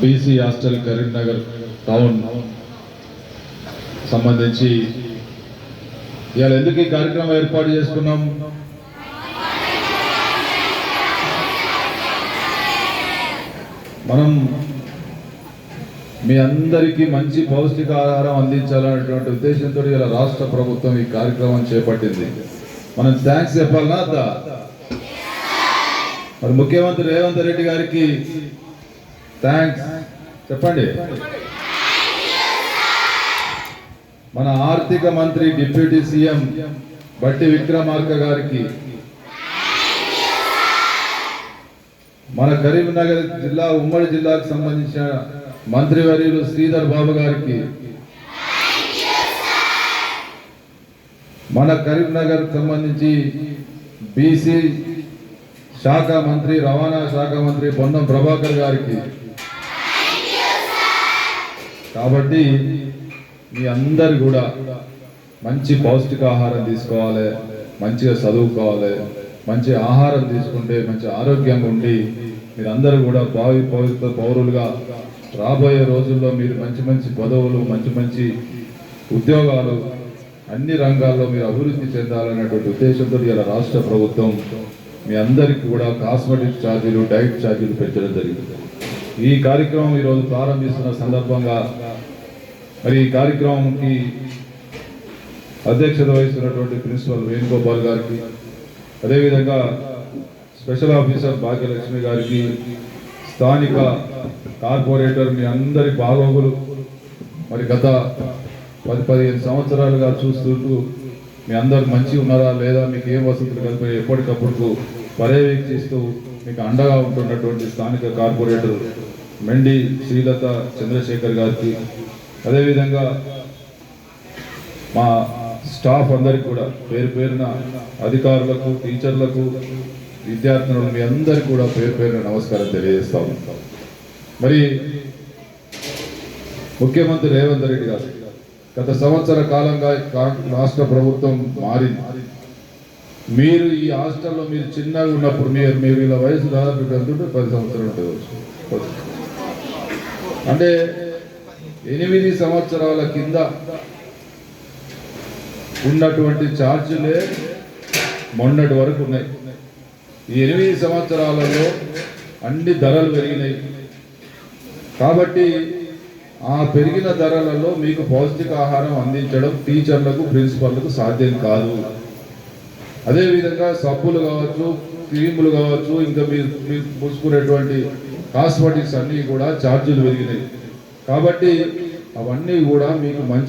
BC hostel Karimnagar town సంబంధించి ఇవాళ ఎందుకు ఈ కార్యక్రమం ఏర్పాటు చేసుకున్నాం? మనం మీ అందరికీ మంచి పౌష్టికాహారం అందించాలనేటువంటి ఉద్దేశంతో ఇలా రాష్ట్ర ప్రభుత్వం ఈ కార్యక్రమం చేపట్టింది. మనం థ్యాంక్స్ చెప్పాలనా మరి ముఖ్యమంత్రి రేవంత్ రెడ్డి గారికి థ్యాంక్స్. చెప్పండి. మన ఆర్థిక మంత్రి డిప్యూటీ సీఎం బట్టి విక్రమార్క గారికి మన కరీంనగర్ జిల్లా ఉమ్మడి జిల్లాకు సంబంధించిన మంత్రివర్యులు శ్రీధర్ బాబు గారికి మన కరీంనగర్ సంబంధించి బీసీ శాఖ మంత్రి రవాణా శాఖ మంత్రి పొన్నం ప్రభాకర్ గారికి కాబట్టి మీ అందరు కూడా మంచి పౌష్టికాహారం తీసుకోవాలి మంచిగా చదువుకోవాలి మంచి ఆహారం తీసుకుంటే మంచి ఆరోగ్యంగా ఉండి మీరందరూ కూడా భావి పవిత్ర పౌరులుగా రాబోయే రోజుల్లో మీరు మంచి మంచి పదవులు మంచి మంచి ఉద్యోగాలు అన్ని రంగాల్లో మీరు అభివృద్ధి చెందాలనేటువంటి ఉద్దేశంతో ఇలా రాష్ట్ర ప్రభుత్వం మీ అందరికీ కూడా కాస్మెటిక్ ఛార్జీలు డైట్ ఛార్జీలు పెంచడం జరిగింది. ఈ కార్యక్రమం ఈరోజు ప్రారంభిస్తున్న సందర్భంగా మరి ఈ కార్యక్రమంకి అధ్యక్షత వహిస్తున్నటువంటి ప్రిన్సిపల్ వేణుగోపాల్ గారికి అదేవిధంగా స్పెషల్ ఆఫీసర్ భాగ్యలక్ష్మి గారికి స్థానిక కార్పొరేటర్ మీ అందరి బాగోగులు మరి గత పది పదిహేను సంవత్సరాలుగా చూస్తుంటూ మీ అందరు మంచి ఉన్నారా లేదా మీకు ఏం వసతులు కలిపి ఎప్పటికప్పుడు పర్యవేక్షిస్తూ మీకు అండగా ఉంటున్నటువంటి స్థానిక కార్పొరేటర్ మెండి శ్రీలత చంద్రశేఖర్ గారికి అదేవిధంగా మా స్టాఫ్ అందరికి కూడా పేరు పేరున అధికారులకు టీచర్లకు విద్యార్థులకు మీ అందరికి కూడా పేరు పేరున నమస్కారం తెలియజేస్తా ఉంటాం మరి ముఖ్యమంత్రి రేవంత్ రెడ్డి గారు గత సంవత్సర కాలంగా రాష్ట్ర ప్రభుత్వం మారింది. మీరు ఈ హాస్టల్లో మీరు చిన్నగా ఉన్నప్పుడు మీరు మీరు ఇలా వయసు దాదాపు ఎంత ఉంటే పది సంవత్సరాలు ఉంటుంది. అంటే ఎనిమిది సంవత్సరాల కింద ఉన్నటువంటి ఛార్జీలే మొన్నటి వరకు ఉన్నాయి. ఈ ఎనిమిది సంవత్సరాలలో అన్ని ధరలు పెరిగినాయి. కాబట్టి ఆ పెరిగిన ధరలలో మీకు పౌష్టిక ఆహారం అందించడం టీచర్లకు ప్రిన్సిపల్లకు సాధ్యం కాదు. అదేవిధంగా సబ్బులు కావచ్చు క్రీములు కావచ్చు ఇంకా మీరు మీరు పూసుకునేటువంటి కాస్మెటిక్స్ అన్నీ కూడా ఛార్జీలు పెరిగినాయి. కాబట్టి అవన్నీ కూడా మీకు మంచి